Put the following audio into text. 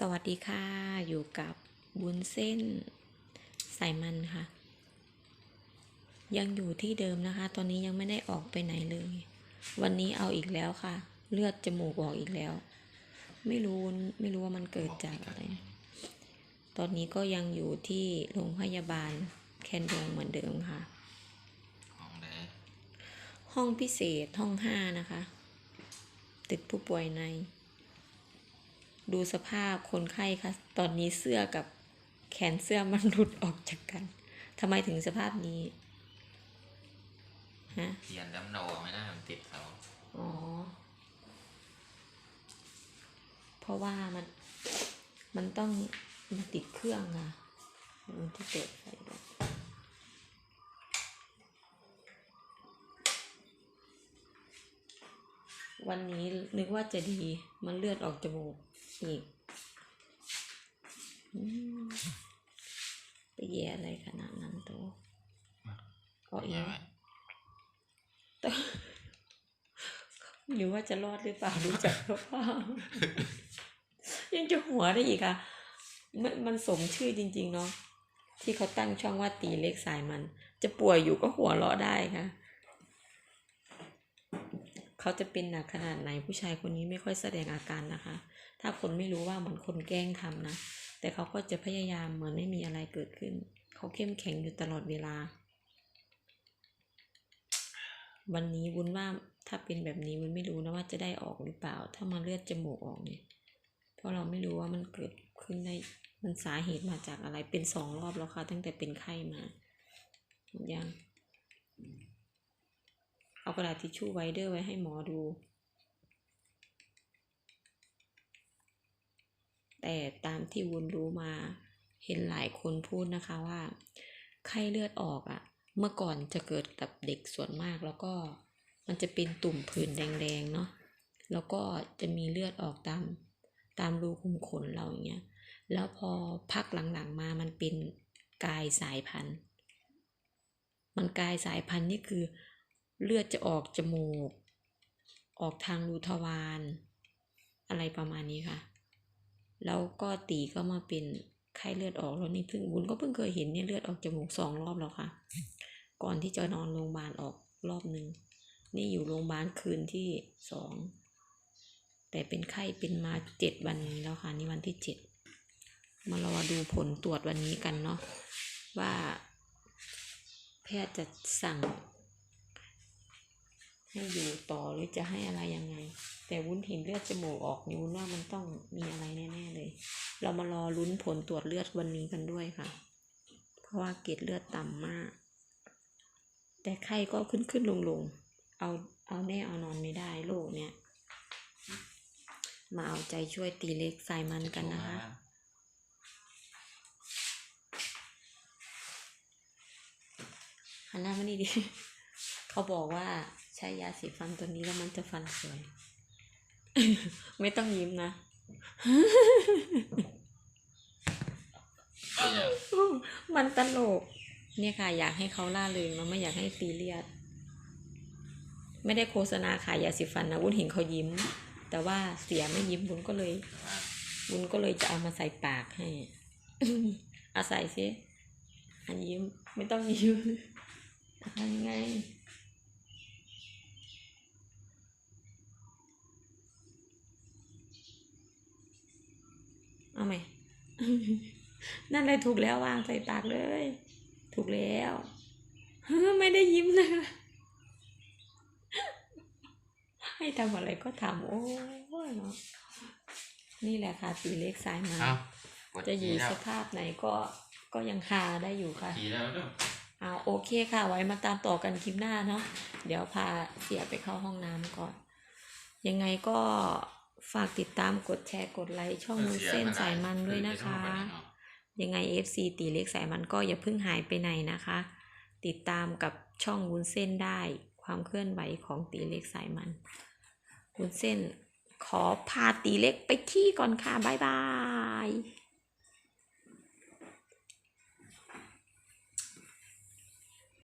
สวัสดีค่ะ อยู่กับบุญเส้นใส่มันค่ะ ยังอยู่ที่เดิมนะคะ ตอนนี้ยังไม่ได้ออกไปไหนเลย วันนี้เอาอีกแล้วค่ะ เลือดจมูกออกอีกแล้ว ไม่รู้ไม่รู้ว่ามันเกิดจากอะไร ตอนนี้ก็ยังอยู่ที่โรงพยาบาลแคนดงเหมือนเดิมค่ะของไหนห้องพิเศษห้องห้านะคะ ตึกผู้ป่วยใน ดูสภาพคนไข้ค่ะตอนนี้เสื้อกับแขนเสื้อมันหลุดออกจากกันทำไมถึงสภาพนี้ฮะเทียนดำโนไม่ได้มันติดเสาอ๋อ เพราะว่ามันมันต้องมาติดเครื่องอะมันที่เปิดไฟด้วยวันนี้นึกว่าจะดีมันเลือดออกจมูก อีกอืมไปแย่อะไรขนาดนั้นตัวก็อีใช่กไหมหรือว่าจะรอดหรือเปล่ารู้จักหรือเปล่ายังจะหัวได้อีกอะมันมันสมชื่อจริง ๆ เนาะที่เขาตั้งช่องว่าตีเล็กสายมัน จะป่วยอยู่ก็หัวเราะได้ค่ะ เขาจะเป็นหนักขนาดไหนผู้ชายคนนี้ไม่ค่อยแสดงอาการนะคะ ถ้าคนไม่รู้ว่าเหมือนคนแกล้งทำนะ แต่เขาก็จะพยายามเหมือนไม่มีอะไรเกิดขึ้น เขาเข้มแข็งอยู่ตลอดเวลา วันนี้วุ้นว่าถ้าเป็นแบบนี้วุ้นไม่รู้นะว่าจะได้ออกหรือเปล่า ถ้ามาเลือดจมูกออกเนี่ย เพราะเราไม่รู้ว่ามันเกิดขึ้นได้ มันสาเหตุมาจากอะไรเป็นสองรอบแล้วค่ะ ตั้งแต่เป็นไข้มายังเอากระดาษทิชชู่ไวเดอร์ไว้ให้หมอดู แต่ตามที่วุ้นรู้มา เห็นหลายคนพูดนะคะว่า ไข้เลือดออกอะ่ะ เมื่อก่อนจะเกิดกับเด็กส่วนมากแล้วก็มันจะเป็นตุ่มผื่นแดงๆเนาะ แล้วก็จะมีเลือดออกตามตามรูขุมขนเราอย่างเงี้ย แล้วพอพักหลังๆมามันเป็นกายสายพันธุ์ มันกายสายพันธุ์นี่คือเลือดจะออกจมูก ออกทางรูทวาร อะไรประมาณนี้ค่ะ แล้วก็ตีก็มาเป็นไข้เลือดออกแล้วนี่เพิ่งบุญก็เพิ่งเคยเห็นเนี่ยเลือดออกจมูกสองรอบแล้วค่ะ ก่อนที่จะนอนโรงพยาบาลออกรอบหนึ่งนี่อยู่โรงพยาบาลคืนที่สองแต่เป็นไข้เป็นมาเจ็ดวันนี้แล้วค่ะนี่วันที่เจ็ดมารอดูผลตรวจวันนี้กันเนาะว่า แพทย์จะสั่ง ให้อยู่ต่อหรือจะให้อะไรยังไง แต่วุ้นเห็นเลือดจมูกออกนี่วุ้นว่ามันต้องมีอะไรแน่ๆเลย เรามารอลุ้นผลตรวจเลือดวันนี้กันด้วยค่ะ เพราะว่าเกล็ดเลือดต่ำมาก แต่ไข้ก็ขึ้นขึ้นลงลงเอาเอาแน่เอานอนไม่ได้โรคเนี้ยมาเอาใจช่วยตีเล็กใสายมันกันนะคะ หันหน้ามานี่ดิ เขาบอกว่า ใช้ยาสีฟันตัวนี้แล้วมันจะฟันสวย ไม่ต้องยิ้มนะมันตลก เนี่ยค่ะ อยากให้เขาล่าเริงแล้วไม่อยากให้ตีเลียดไม่ได้โฆษณาขายยาสีฟันนะวุ้นเห็นเขายิ้ม แต่ว่าเสียไม่ยิ้มวุ้นก็เลยวุ้นก็เลยจะเอามาใส่ปากให้เอาใส่สิอันยิ้มไม่ต้องยิ้มทำยังไง เอาไหม นั่นเลยถูกแล้ววางใส่ปากเลย ถูกแล้วเฮ้อไม่ได้ยิ้มเลยให้ทำอะไรก็ทำโอ้ยเนาะนี่แหละค่ะตีเล็กสายมาเอ้าปวดจะอยู่ฉี่แล้วสภาพไหนก็ก็ยังคาได้อยู่ค่ะฉี่แล้วด้วยเอาโอเคค่ะ ไว้มาตามต่อกันคลิปหน้าเนาะเดี๋ยวพาเสียไปเข้าห้องน้ำก่อน ยังไงก็ ฝากติดตามกดแชร์กดไลค์ช่องมือเส้นสายมันด้วยนะคะ ยังไง FC ตีเล็กสายมันก็อย่าเพิ่งหายไปไหนนะคะ ติดตามกับช่องวุ้นเส้นได้ ความเคลื่อนไหวของตีเล็กสายมันวุ้นเส้นขอพาตีเล็กไปขี้ก่อนค่ะ บ๊ายบาย